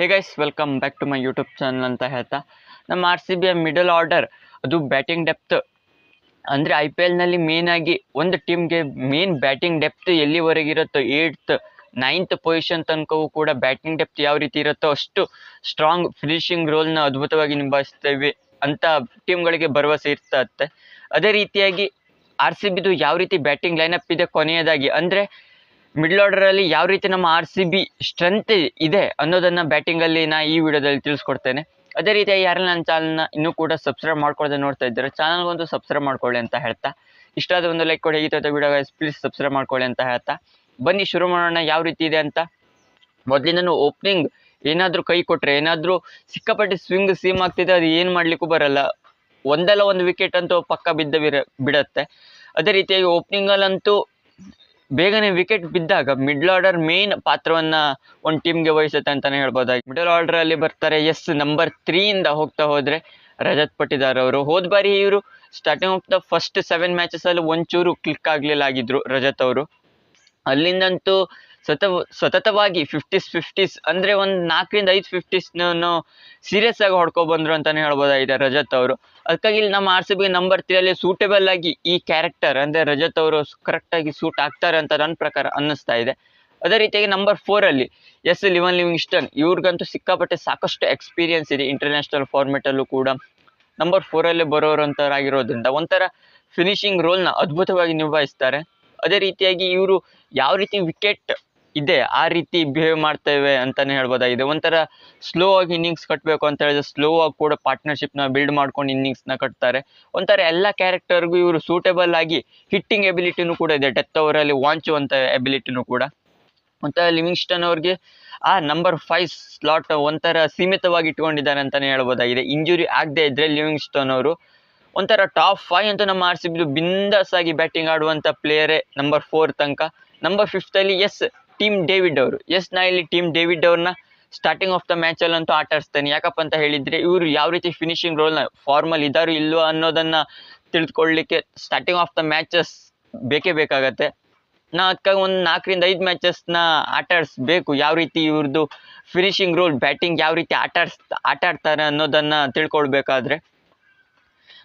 Hey guys welcome back to my YouTube channel ಅಂತ ಹೇಳ್ತಾ. ನಮ್ಮ ಆರ್ ಸಿ ಬಿಯ ಮಿಡಲ್ ಆರ್ಡರ್ ಅದು ಬ್ಯಾಟಿಂಗ್ ಡೆಪ್ತ್ ಅಂದರೆ ಐ ಪಿ ಎಲ್ನಲ್ಲಿ ಮೇನಾಗಿ ಒಂದು ಟೀಮ್ಗೆ ಮೇನ್ ಬ್ಯಾಟಿಂಗ್ ಡೆಪ್ತ್ ಎಲ್ಲಿವರೆಗೆ ಇರುತ್ತೋ ಏಯ್ತ್ ನೈನ್ತ್ ಪೊಸಿಷನ್ ತನಕವೂ ಕೂಡ ಬ್ಯಾಟಿಂಗ್ ಡೆಪ್ತ್ ಯಾವ ರೀತಿ ಇರುತ್ತೋ ಅಷ್ಟು ಸ್ಟ್ರಾಂಗ್ ಫಿನಿಶಿಂಗ್ ರೋಲ್ನ ಅದ್ಭುತವಾಗಿ ನಿಭಾಯಿಸ್ತೇವೆ ಅಂತ ಟೀಮ್ಗಳಿಗೆ ಭರವಸೆ ಇರ್ತಾ ಅದೇ ರೀತಿಯಾಗಿ ಆರ್ ಸಿ ಬಿದು ಯಾವ ರೀತಿ ಬ್ಯಾಟಿಂಗ್ ಲೈನಪ್ ಇದೆ ಕೊನೆಯದಾಗಿ, ಅಂದರೆ ಮಿಡ್ಲ್ ಆರ್ಡರಲ್ಲಿ ಯಾವ ರೀತಿ ನಮ್ಮ ಆರ್ ಸಿ ಬಿ ಸ್ಟ್ರೆಂತ್ ಇದೆ ಅನ್ನೋದನ್ನು ಬ್ಯಾಟಿಂಗಲ್ಲಿ ನಾ ಈ ವಿಡಿಯೋದಲ್ಲಿ ತಿಳಿಸ್ಕೊಡ್ತೇನೆ. ಅದೇ ರೀತಿಯಾಗಿ ಯಾರೆಲ್ಲ ನನ್ನ ಚಾನಲ್ನ ಇನ್ನೂ ಕೂಡ ಸಬ್ಸ್ಕ್ರೈಬ್ ಮಾಡ್ಕೊಳ್ದೆ ನೋಡ್ತಾ ಇದ್ದಾರೆ ಚಾನಲ್ಗೊಂದು ಸಬ್ಸ್ಕ್ರೈಬ್ ಮಾಡ್ಕೊಳ್ಳಿ ಅಂತ ಹೇಳ್ತಾ. ಇಷ್ಟ ಆದ ಒಂದು ಲೈಕ್ ಕೊಡಿ ಹೇಗಿತ್ತು ವಿಡಿಯೋ ಪ್ಲೀಸ್ ಸಬ್ಸ್ಕ್ರೈಬ್ ಮಾಡ್ಕೊಳ್ಳಿ ಅಂತ ಹೇಳ್ತಾ. ಬನ್ನಿ, ಶುರು ಮಾಡೋಣ ಯಾವ ರೀತಿ ಇದೆ ಅಂತ. ಮೊದಲಿಂದನೂ ಓಪನಿಂಗ್ ಏನಾದರೂ ಕೈ ಕೊಟ್ಟರೆ ಏನಾದರೂ ಸಿಕ್ಕಾಪಟ್ಟೆ ಸ್ವಿಂಗ್ ಸೀಮ್ ಆಗ್ತಿದೆ, ಅದು ಏನು ಮಾಡಲಿಕ್ಕೂ ಬರಲ್ಲ. ಒಂದಲ್ಲ ಒಂದು ವಿಕೆಟ್ ಅಂತೂ ಪಕ್ಕ ಬಿದ್ದ ಬಿರ ಬಿಡತ್ತೆ. ಅದೇ ರೀತಿಯಾಗಿ ಓಪನಿಂಗಲ್ಲಂತೂ ಬೇಗನೆ ವಿಕೆಟ್ ಬಿದ್ದಾಗ ಮಿಡ್ಲ್ ಆರ್ಡರ್ ಮೇನ್ ಪಾತ್ರವನ್ನ ಒಂದು ಟೀಮ್ಗೆ ವಹಿಸುತ್ತೆ ಅಂತಾನೆ ಹೇಳ್ಬೋದಾಗಿ. ಮಿಡಲ್ ಆರ್ಡರ್ ಅಲ್ಲಿ ಬರ್ತಾರೆ ಎಸ್ ನಂಬರ್ ತ್ರೀಯಿಂದ ಹೋಗ್ತಾ ಹೋದ್ರೆ ರಜತ್ ಪಟ್ಟಿದಾರ್ ಅವರು. ಹೋದ ಬಾರಿ ಇವರು starting of the first seven matches ಅಲ್ಲಿ ಒಂಚೂರು ಕ್ಲಿಕ್ ಆಗ್ಲಿಲ್ಲ ಆಗಿದ್ರು ರಜತ್ ಅವರು. ಅಲ್ಲಿಂದಂತೂ ಸತ ಸತತವಾಗಿ ಫಿಫ್ಟೀಸ್ ಫಿಫ್ಟೀಸ್ ಅಂದ್ರೆ ಒಂದು ನಾಲ್ಕರಿಂದ ಐದು ಫಿಫ್ಟೀಸ್ ಸೀರಿಯಸ್ ಆಗಿ ಹೊಡ್ಕೊ ಬಂದರು ಅಂತಾನೆ ಹೇಳ್ಬೋದಾಗಿದೆ ರಜತ್ ಅವರು. ಅದಕ್ಕಾಗಿ ಇಲ್ಲಿ ನಮ್ಮ ಆರ್ ಸಿ ಬಿ ನಂಬರ್ ತ್ರೀಯಲ್ಲಿ ಸೂಟೇಬಲ್ ಆಗಿ ಈ ಕ್ಯಾರೆಕ್ಟರ್ ಅಂದ್ರೆ ರಜತ್ ಅವರು ಕರೆಕ್ಟಾಗಿ ಸೂಟ್ ಆಗ್ತಾರೆ ಅಂತ ನನ್ನ ಪ್ರಕಾರ ಅನ್ನಿಸ್ತಾ ಇದೆ. ಅದೇ ರೀತಿಯಾಗಿ ನಂಬರ್ ಫೋರಲ್ಲಿ ಎಸ್ ಲಿವನ್ ಲಿವಿಂಗ್ಸ್ಟನ್ ಇವ್ರಿಗಂತೂ ಸಿಕ್ಕಾಪಟ್ಟೆ ಸಾಕಷ್ಟು ಎಕ್ಸ್ಪೀರಿಯನ್ಸ್ ಇದೆ ಇಂಟರ್ನ್ಯಾಷನಲ್ ಫಾರ್ಮೆಟಲ್ಲೂ ಕೂಡ. ನಂಬರ್ ಫೋರಲ್ಲೇ ಬರೋರು ಅಂತಾರಾಗಿರೋದ್ರಿಂದ ಒಂಥರ ಫಿನಿಶಿಂಗ್ ರೋಲ್ನ ಅದ್ಭುತವಾಗಿ ನಿಭಾಯಿಸ್ತಾರೆ. ಅದೇ ರೀತಿಯಾಗಿ ಇವರು ಯಾವ ರೀತಿ ವಿಕೆಟ್ ಇದೆ, ಆ ರೀತಿ ಬಿಹೇವ್ ಮಾಡ್ತೇವೆ ಅಂತಾನೆ ಹೇಳ್ಬೋದಾಗಿದೆ ಒಂಥರ ಸ್ಲೋ ಆಗಿ ಇನ್ನಿಂಗ್ಸ್ ಕಟ್ಟಬೇಕು ಅಂತ ಹೇಳಿದ್ರೆ ಸ್ಲೋ ಆಗಿ ಕೂಡ ಪಾರ್ಟ್ನರ್ಶಿಪ್ನ ಬಿಲ್ಡ್ ಮಾಡ್ಕೊಂಡು ಇನ್ನಿಂಗ್ಸ್ನ ಕಟ್ತಾರೆ. ಒಂಥರ ಎಲ್ಲ ಕ್ಯಾರೆಕ್ಟರ್ಗೂ ಇವರು ಸೂಟೇಬಲ್ ಆಗಿ ಹಿಟ್ಟಿಂಗ್ ಎಬಿಲಿಟಿನೂ ಕೂಡ ಇದೆ ಡೆತ್ ಓವರಲ್ಲಿ ವಾಂಚುವಂಥ ಎಬಿಲಿಟಿನೂ ಕೂಡ. ಒಂಥರ ಲಿವಿಂಗ್ಸ್ಟನ್ ಅವ್ರಿಗೆ, ಆ ನಂಬರ್ ಫೈವ್ ಸ್ಲಾಟ್ ಒಂಥರ ಸೀಮಿತವಾಗಿ ಇಟ್ಕೊಂಡಿದ್ದಾರೆ ಅಂತಾನೆ ಹೇಳ್ಬೋದಾಗಿದೆ ಇಂಜುರಿ ಆಗದೆ ಇದ್ರೆ ಲಿವಿಂಗ್ಸ್ಟನ್ ಅವರು ಒಂಥರ ಟಾಪ್ ಫೈವ್ ಅಂತ ನಮ್ಮ ಆರ್ ಸಿ ಬಿದು ಬಿಂದಾಸ್ ಆಗಿ ಬ್ಯಾಟಿಂಗ್ ಆಡುವಂಥ ಪ್ಲೇಯರೇ ನಂಬರ್ ಫೋರ್ ತನಕ. ನಂಬರ್ ಫಿಫ್ತಲ್ಲಿ ಎಸ್ ಟೀಮ್ ಡೇವಿಡ್ ಅವರು. ಎಸ್, ನಾ ಇಲ್ಲಿ ಟೀಮ್ ಡೇವಿಡ್ ಅವ್ರನ್ನ ಸ್ಟಾರ್ಟಿಂಗ್ ಆಫ್ ದ ಮ್ಯಾಚಲ್ಲಂತೂ ಆಟ ಆಡಿಸ್ತೇನೆ ಯಾಕಪ್ಪ ಅಂತ ಹೇಳಿದರೆ ಇವರು ಯಾವ ರೀತಿ ಫಿನಿಶಿಂಗ್ ರೋಲ್ನ ಫಾರ್ಮಲ್ ಇದ್ದಾರೋ ಇಲ್ಲೋ ಅನ್ನೋದನ್ನು ತಿಳಿದುಕೊಳ್ಳಲಿಕ್ಕೆ ಸ್ಟಾರ್ಟಿಂಗ್ ಆಫ್ ದ ಮ್ಯಾಚಸ್ ಬೇಕೇ ಬೇಕಾಗತ್ತೆ. ನಾ ಅದಕ್ಕಾಗಿ ಒಂದು ನಾಲ್ಕರಿಂದ ಐದು ಮ್ಯಾಚಸ್ನ ಆಟ ಆಡಿಸ್ಬೇಕು ಯಾವ ರೀತಿ ಇವ್ರದ್ದು ಫಿನಿಶಿಂಗ್ ರೋಲ್ ಬ್ಯಾಟಿಂಗ್ ಯಾವ ರೀತಿ ಆಟ ಆಡ್ಸ್ ಆಟ ಆಡ್ತಾರೆ ಅನ್ನೋದನ್ನು ತಿಳ್ಕೊಳ್ಬೇಕಾದ್ರೆ.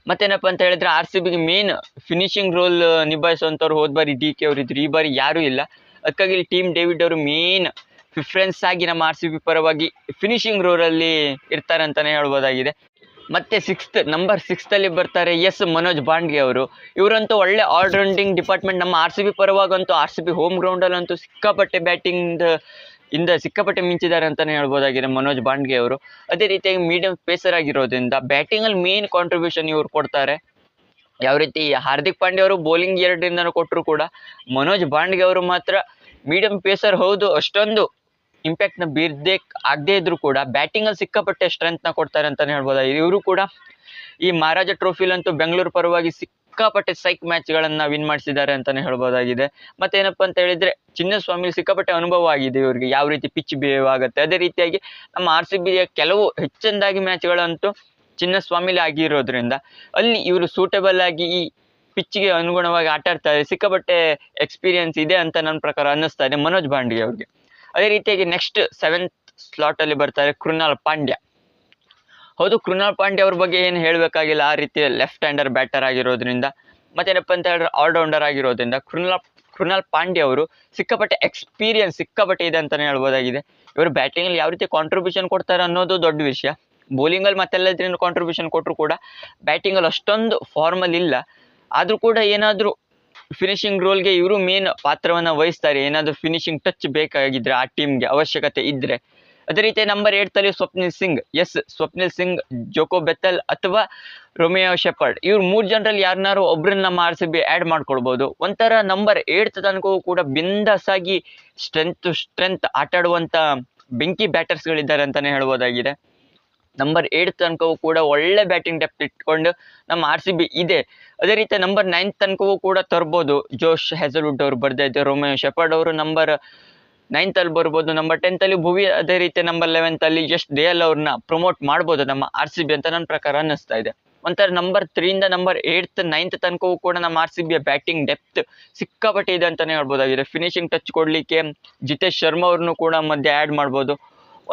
ಮತ್ತೇನಪ್ಪ ಅಂತ ಹೇಳಿದ್ರೆ ಆರ್ ಸಿ ಬಿಗೆ ಮೇನ್ ಫಿನಿಶಿಂಗ್ ರೋಲ್ ನಿಭಾಯಿಸುವಂಥವ್ರು ಹೋದ ಬಾರಿ ಡಿ ಕೆ ಅವರು ಇದ್ರು ಈ ಬಾರಿ ಯಾರೂ ಇಲ್ಲ. ಅದಕ್ಕಾಗಿ ಇಲ್ಲಿ ಟೀಮ್ ಡೇವಿಡ್ ಅವರು ಮೇನ್ ಪ್ರಿಫರೆನ್ಸ್ ಆಗಿ ನಮ್ಮ ಆರ್ ಸಿ ಬಿ ಪರವಾಗಿ ಫಿನಿಶಿಂಗ್ ರೋರಲ್ಲಿ ಇರ್ತಾರೆ ಅಂತಲೇ ಹೇಳ್ಬೋದಾಗಿದೆ. ಮತ್ತೆ ಸಿಕ್ಸ್ತ್ ನಂಬರ್ ಸಿಕ್ಸ್ತಲ್ಲಿ ಬರ್ತಾರೆ ಎಸ್ ಮನೋಜ್ ಬಾಂಡ್ಗೆ ಅವರು. ಇವರಂತೂ ಒಳ್ಳೆ ಆಲ್ರೌಂಡಿಂಗ್ ಡಿಪಾರ್ಟ್ಮೆಂಟ್ ನಮ್ಮ ಆರ್ ಸಿ ಬಿ ಪರವಾಗಂತೂ ಆರ್ ಸಿ ಬಿ ಹೋಮ್ ಗ್ರೌಂಡಲ್ಲಂತೂ ಸಿಕ್ಕಾಪಟ್ಟೆ ಬ್ಯಾಟಿಂಗ್ ಇಂದ ಸಿಕ್ಕಾಪಟ್ಟೆ ಮಿಂಚಿದ್ದಾರೆ ಅಂತಲೇ ಹೇಳ್ಬೋದಾಗಿದೆ ಮನೋಜ್ ಬಾಂಡ್ಗೆ ಅವರು. ಅದೇ ರೀತಿಯಾಗಿ ಮೀಡಿಯಂ ಪೇಸರ್ ಆಗಿರೋದ್ರಿಂದ ಬ್ಯಾಟಿಂಗಲ್ಲಿ ಮೇನ್ ಕಾಂಟ್ರಿಬ್ಯೂಷನ್ ಇವರು ಕೊಡ್ತಾರೆ. ಯಾವ ರೀತಿ ಹಾರ್ದಿಕ್ ಪಾಂಡ್ಯ ಅವರು ಬೌಲಿಂಗ್ ಎರಡರಿಂದನೂ ಕೊಟ್ಟರು ಕೂಡ ಮನೋಜ್ ಬಾಂಡ್ಗೆ ಅವರು ಮಾತ್ರ ಮೀಡಿಯಂ ಪೇಸರ್ ಹೌದು, ಅಷ್ಟೊಂದು ಇಂಪ್ಯಾಕ್ಟ್ನ ಬೀರ್ದೇ ಆಗದೇ ಇದ್ರು ಕೂಡ ಬ್ಯಾಟಿಂಗಲ್ಲಿ ಸಿಕ್ಕಾಪಟ್ಟೆ ಸ್ಟ್ರೆಂತ್ನ ಕೊಡ್ತಾರೆ ಅಂತಲೇ ಹೇಳ್ಬೋದು? ಇವರು ಕೂಡ ಈ ಮಹಾರಾಜ ಟ್ರೋಫಿಲಂತೂ ಬೆಂಗಳೂರು ಪರವಾಗಿ ಸಿಕ್ಕಾಪಟ್ಟೆ ಸೈಕ್ ಮ್ಯಾಚ್ಗಳನ್ನು ವಿನ್ ಮಾಡಿಸಿದ್ದಾರೆ ಅಂತಲೇ ಹೇಳ್ಬೋದಾಗಿದೆ. ಮತ್ತೇನಪ್ಪ ಅಂತ ಹೇಳಿದರೆ ಚಿನ್ನಸ್ವಾಮಿ ಸಿಕ್ಕಾಪಟ್ಟೆ ಅನುಭವ ಆಗಿದೆ ಇವರಿಗೆ, ಯಾವ ರೀತಿ ಪಿಚ್ ಬಿಹೇವ್ ಆಗುತ್ತೆ. ಅದೇ ರೀತಿಯಾಗಿ ನಮ್ಮ ಆರ್ ಸಿ ಬಿಯ ಕೆಲವು ಹೆಚ್ಚಿನದಾಗಿ ಮ್ಯಾಚ್ಗಳಂತೂ ಚಿನ್ನಸ್ವಾಮಿಲಿ ಆಗಿರೋದ್ರಿಂದ ಅಲ್ಲಿ ಇವರು ಸೂಟೇಬಲ್ ಆಗಿ ಈ ಪಿಚ್ಗೆ ಅನುಗುಣವಾಗಿ ಆಟ ಆಡ್ತಾರೆ, ಸಿಕ್ಕಾಪಟ್ಟೆ ಎಕ್ಸ್ಪೀರಿಯನ್ಸ್ ಇದೆ ಅಂತ ನನ್ನ ಪ್ರಕಾರ ಅನ್ನಿಸ್ತಾ ಇದೆ ಮನೋಜ್ ಬಾಂಡ್ಗೆ ಅವ್ರಿಗೆ. ಅದೇ ರೀತಿಯಾಗಿ ನೆಕ್ಸ್ಟ್ ಸೆವೆಂತ್ ಸ್ಲಾಟಲ್ಲಿ ಬರ್ತಾರೆ ಕೃಣಾಲ್ ಪಾಂಡ್ಯ. ಹೌದು, ಕೃಣಾಲ್ ಪಾಂಡ್ಯ ಅವ್ರ ಬಗ್ಗೆ ಏನು ಹೇಳಬೇಕಾಗಿಲ್ಲ, ಆ ರೀತಿ ಲೆಫ್ಟ್ ಹ್ಯಾಂಡರ್ ಬ್ಯಾಟರ್ ಆಗಿರೋದ್ರಿಂದ, ಮತ್ತೇನಪ್ಪ ಅಂತ ಹೇಳಿದ್ರೆ ಆಲ್ರೌಂಡರ್ ಆಗಿರೋದ್ರಿಂದ ಕೃಣಾಲ್ ಕೃಣಾಲ್ ಪಾಂಡ್ಯ ಅವರು ಸಿಕ್ಕಾಪಟ್ಟೆ ಎಕ್ಸ್ಪೀರಿಯನ್ಸ್ ಸಿಕ್ಕಾಪಟ್ಟೆ ಇದೆ ಅಂತಲೇ ಹೇಳ್ಬೋದಾಗಿದೆ. ಇವರು ಬ್ಯಾಟಿಂಗಲ್ಲಿ ಯಾವ ರೀತಿ ಕಾಂಟ್ರಿಬ್ಯೂಷನ್ ಕೊಡ್ತಾರೆ ಅನ್ನೋದು ದೊಡ್ಡ ವಿಷಯ. ಬೌಲಿಂಗಲ್ಲಿ ಮತ್ತೆಲ್ಲದ್ರಿಂದ ಕಾಂಟ್ರಿಬ್ಯೂಷನ್ ಕೊಟ್ಟರು ಕೂಡ ಬ್ಯಾಟಿಂಗಲ್ಲಿ ಅಷ್ಟೊಂದು ಫಾರ್ಮಲ್ ಇಲ್ಲ. ಆದರೂ ಕೂಡ ಏನಾದರೂ ಫಿನಿಶಿಂಗ್ ರೋಲ್ಗೆ ಇವರು ಮೇನ್ ಪಾತ್ರವನ್ನು ವಹಿಸ್ತಾರೆ. ಏನಾದರೂ ಫಿನಿಶಿಂಗ್ ಟಚ್ ಬೇಕಾಗಿದ್ರೆ ಆ ಟೀಮ್ಗೆ ಅವಶ್ಯಕತೆ ಇದ್ದರೆ ಅದೇ ರೀತಿ number ಏಟ್ತಲ್ಲಿ Swapnil Singh. Yes Swapnil Singh, Jacob Bethell ಅಥವಾ ರೊಮಿಯೋ ಶೆಪರ್ಡ್ ಇವ್ರು ಮೂರು ಜನರಲ್ಲಿ ಯಾರನ್ನಾರು ಒಬ್ಬರನ್ನ ಆರ್ ಬಿ ಆ್ಯಡ್ ಮಾಡ್ಕೊಳ್ಬೋದು. ಒಂಥರ ನಂಬರ್ ಏಟ್ ತನಕವೂ ಕೂಡ ಬಿಂದಾಸ್ ಆಗಿ ಸ್ಟ್ರೆಂತ್ ಸ್ಟ್ರೆಂತ್ ಆಟಾಡುವಂಥ ಬೆಂಕಿ ಬ್ಯಾಟರ್ಸ್ಗಳಿದ್ದಾರೆ ಅಂತಲೇ ಹೇಳ್ಬೋದಾಗಿದೆ. ನಂಬರ್ ಏಟ್ ತನಕವೂ ಕೂಡ ಒಳ್ಳೆ ಬ್ಯಾಟಿಂಗ್ ಡೆಪ್ತ್ ಇಟ್ಕೊಂಡು ನಮ್ಮ ಆರ್ ಸಿ ಬಿ ಇದೆ. ಅದೇ ರೀತಿ ನಂಬರ್ ನೈನ್ ತನಕವೂ ಕೂಡ ತರ್ಬೋದು. ಜೋಶ್ ಹೆಸಲ್ವುಡ್ ಅವರು ಬರ್ದೇ ಇದ್ದಾರೆ ರೋಮಿಯೋ ಶೆಪರ್ಡ್ ಅವರು ನಂಬರ್ ನೈನ್ತಲ್ಲಿ ಬರ್ಬೋದು ನಂಬರ್ ಟೆಂತಲ್ಲಿ ಭುವಿ, ಅದೇ ರೀತಿ ನಂಬರ್ ಲೆವೆಂತಲ್ಲಿ ಜಸ್ಟ್ ಡಿಯಲ್ ಅವ್ರನ್ನ ಪ್ರಮೋಟ್ ಮಾಡ್ಬೋದು ನಮ್ಮ ಆರ್ ಸಿ ಬಿ ಅಂತ ನನ್ನ ಪ್ರಕಾರ ಅನ್ನಿಸ್ತಾ ಇದೆ. ಒಂಥರ ನಂಬರ್ ತ್ರೀಯಿಂದ ನಂಬರ್ ಏಯ್ತ್ ನೈನ್ತ್ ತನಕವೂ ಕೂಡ ನಮ್ಮ ಆರ್ ಸಿ ಬಿಯ ಬ್ಯಾಟಿಂಗ್ ಡೆಪ್ತ್ ಸಿಕ್ಕಾಪಟ್ಟೆ ಇದೆ ಅಂತಲೇ ಹೇಳ್ಬೋದಾಗಿದೆ. ಫಿನಿಶಿಂಗ್ ಟಚ್ ಕೊಡಲಿಕ್ಕೆ ಜಿತೇಶ್ ಶರ್ಮಾ ಅವ್ರನ್ನೂ ಕೂಡ ಮಧ್ಯೆ ಆ್ಯಡ್ ಮಾಡ್ಬೋದು.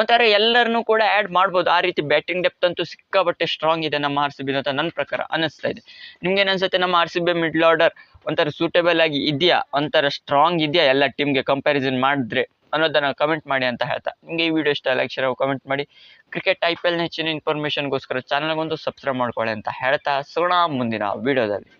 ಒಂಥರ ಎಲ್ಲರನ್ನೂ ಕೂಡ ಆ್ಯಡ್ ಮಾಡ್ಬೋದು. ಆ ರೀತಿ ಬ್ಯಾಟಿಂಗ್ ಡೆಪ್ತ್ ಅಂತೂ ಸಿಕ್ಕಾಪಟ್ಟೆ ಸ್ಟ್ರಾಂಗ್ ಇದೆ ನಮ್ಮ ಆರ್ ಸಿ ಬಿ ಅಂತ ನನ್ನ ಪ್ರಕಾರ ಅನಿಸ್ತಾ ಇದೆ. ನಿಮ್ಗೆ ಅನ್ಸುತ್ತೆ ನಮ್ಮ R C B middle order ಒಂಥರ ಸೂಟೇಬಲ್ ಆಗಿ ಇದೆಯಾ? ಒಂಥರ ಸ್ಟ್ರಾಂಗ್ ಇದೆಯಾ? ಎಲ್ಲ ಟೀಮ್ಗೆ ಕಂಪ್ಯಾರಿಸನ್ ಮಾಡಿದ್ರೆ ಅನ್ನೋದನ್ನ ಕಮೆಂಟ್ ಮಾಡಿ ಅಂತ ಹೇಳ್ತಾ. ನಿಮಗೆ ಈ ವಿಡಿಯೋ ಇಷ್ಟ ಲೈಕ್ ಶೇರ್ ಕಮೆಂಟ್ ಮಾಡಿ. ಕ್ರಿಕೆಟ್ ಐ ಪಿ ಎಲ್ನ ಹೆಚ್ಚಿನ ಇನ್ಫಾರ್ಮೇಷನ್ಗೋಸ್ಕರ ಚಾನಲ್ಗೊಂದು ಸಬ್ಸ್ಕ್ರೈಬ್ ಮಾಡ್ಕೊಳ್ಳಿ ಅಂತ ಹೇಳ್ತಾ. ಸಿಗೋಣ ಮುಂದಿನ ವಿಡಿಯೋದಲ್ಲಿ